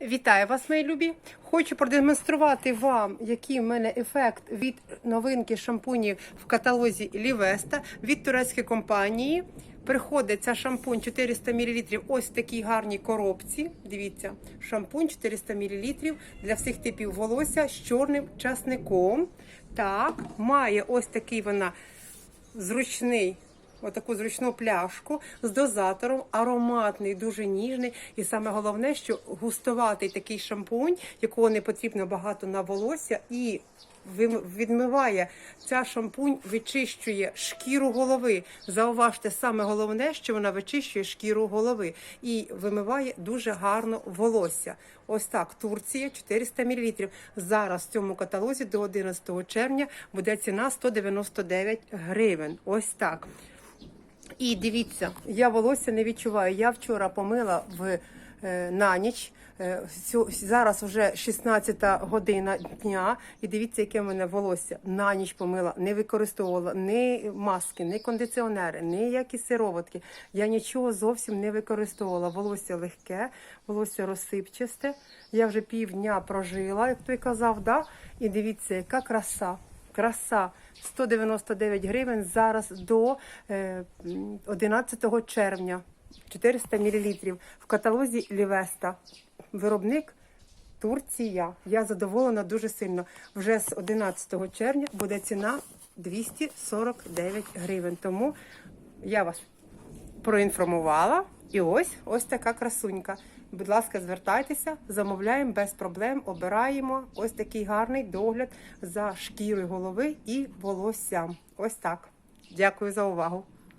Вітаю вас, мої любі! Хочу продемонструвати вам, який в мене ефект від новинки шампунів в каталозі Лівеста від турецької компанії. Приходить ця шампунь 400 мл ось в такій гарній коробці. Дивіться, шампунь 400 мл для всіх типів волосся з чорним часником. Так, має ось такий вона зручний. Отаку зручну пляшку з дозатором, ароматний, дуже ніжний. І саме головне, що густуватий такий шампунь, якого не потрібно багато на волосся, і відмиває ця шампунь, вичищує шкіру голови. Зауважте, саме головне, що вона вичищує шкіру голови і вимиває дуже гарно волосся. Ось так, Турція 400 мл. Зараз в цьому каталозі до 11 червня буде ціна 199 гривень. Ось так. І дивіться, я волосся не відчуваю. Я вчора помила в, е, на ніч. Е, зараз вже 16 година дня. І дивіться, яке в мене волосся. На ніч помила, не використовувала ні маски, ні кондиціонери, ніякі сироватки. Я нічого зовсім не використовувала. Волосся легке, волосся розсипчасте. Я вже півдня прожила, як той казав, да? і дивіться, яка краса. Краса 199 гривень зараз до е, 11 червня. 400 мл в каталозі Лівеста. Виробник Турція. Я задоволена дуже сильно. Вже з 11 червня буде ціна 249 гривень. Тому я вас проінформувала. І ось ось така красунька. Будь ласка, звертайтеся, замовляємо без проблем, обираємо ось такий гарний догляд за шкірою голови і волоссям. Ось так. Дякую за увагу.